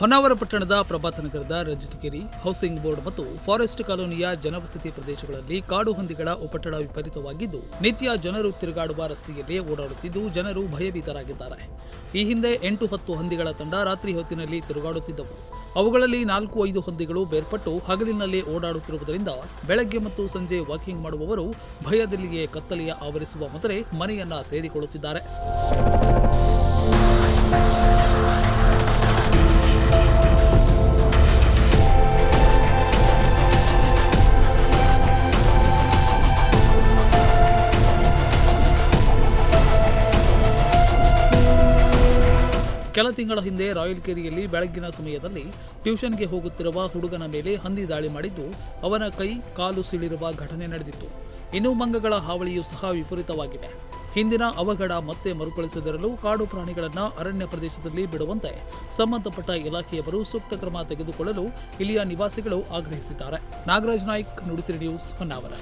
ಹೊನ್ನಾವರ ಪಟ್ಟಣದ ಪ್ರಭಾತ ನಗರದ ರಜತಗಿರಿ housing board ಮತ್ತು ಫಾರೆಸ್ಟ್ ಕಾಲೋನಿಯ ಜನವಸತಿ ಪ್ರದೇಶಗಳಲ್ಲಿ ಕಾಡು ಹಂದಿಗಳ ಉಪಟಳ ವಿಪರೀತವಾಗಿದ್ದು, ನಿತ್ಯ ಜನರು ತಿರುಗಾಡುವ ರಸ್ತೆಯಲ್ಲಿ ಓಡಾಡುತ್ತಿದ್ದು, ಜನರು ಭಯಭೀತರಾಗಿದ್ದಾರೆ. ಈ ಹಿಂದೆ ಎಂಟು ಹತ್ತು ಹಂದಿಗಳ ತಂಡ ರಾತ್ರಿ ಹೊತ್ತಿನಲ್ಲಿ ತಿರುಗಾಡುತ್ತಿದ್ದವು. ಅವುಗಳಲ್ಲಿ ನಾಲ್ಕು ಐದು ಹಂದಿಗಳು ಬೇರ್ಪಟ್ಟು ಹಗಲಿನಲ್ಲಿ ಓಡಾಡುತ್ತಿರುವುದರಿಂದ ಬೆಳಗ್ಗೆ ಮತ್ತು ಸಂಜೆ ವಾಕಿಂಗ್ ಮಾಡುವವರು ಭಯದಲ್ಲಿಯೇ ಕತ್ತಲೆಯ ಆವರಿಸುವ ಮೊದಲೇ ಮನೆಯನ್ನ ಸೇರಿಕೊಳ್ಳುತ್ತಿದ್ದಾರೆ. ಕೆಲ ತಿಂಗಳ ಹಿಂದೆ ರಾಯಲ್ ಕೇರಿಯಲ್ಲಿ ಬೆಳಗ್ಗಿನ ಸಮಯದಲ್ಲಿ ಟ್ಯೂಷನ್ಗೆ ಹೋಗುತ್ತಿರುವ ಹುಡುಗನ ಮೇಲೆ ಹಂದಿ ದಾಳಿ ಮಾಡಿದ್ದು ಅವನ ಕೈ, ಕಾಲು ಸೀಳಿರುವ ಘಟನೆ ನಡೆದಿತ್ತು. ಇನ್ನು ಮಂಗಗಳ ಹಾವಳಿಯೂ ಸಹ ವಿಪರೀತವಾಗಿದೆ. ಹಿಂದಿನ ಅವಘಡ ಮತ್ತೆ ಮರುಕಳಿಸದಿರಲು ಕಾಡು ಪ್ರಾಣಿಗಳನ್ನು ಅರಣ್ಯ ಪ್ರದೇಶದಲ್ಲಿ ಬಿಡುವಂತೆ ಸಂಬಂಧಪಟ್ಟ ಇಲಾಖೆಯವರು ಸೂಕ್ತ ಕ್ರಮ ತೆಗೆದುಕೊಳ್ಳಲು ಇಲ್ಲಿಯ ನಿವಾಸಿಗಳು ಆಗ್ರಹಿಸಿದ್ದಾರೆ. ನಾಗರಾಜ್ ನಾಯ್ಕ್, ನುಡಿಸಿರಿ ನ್ಯೂಸ್, ಹೊನ್ನಾವರ.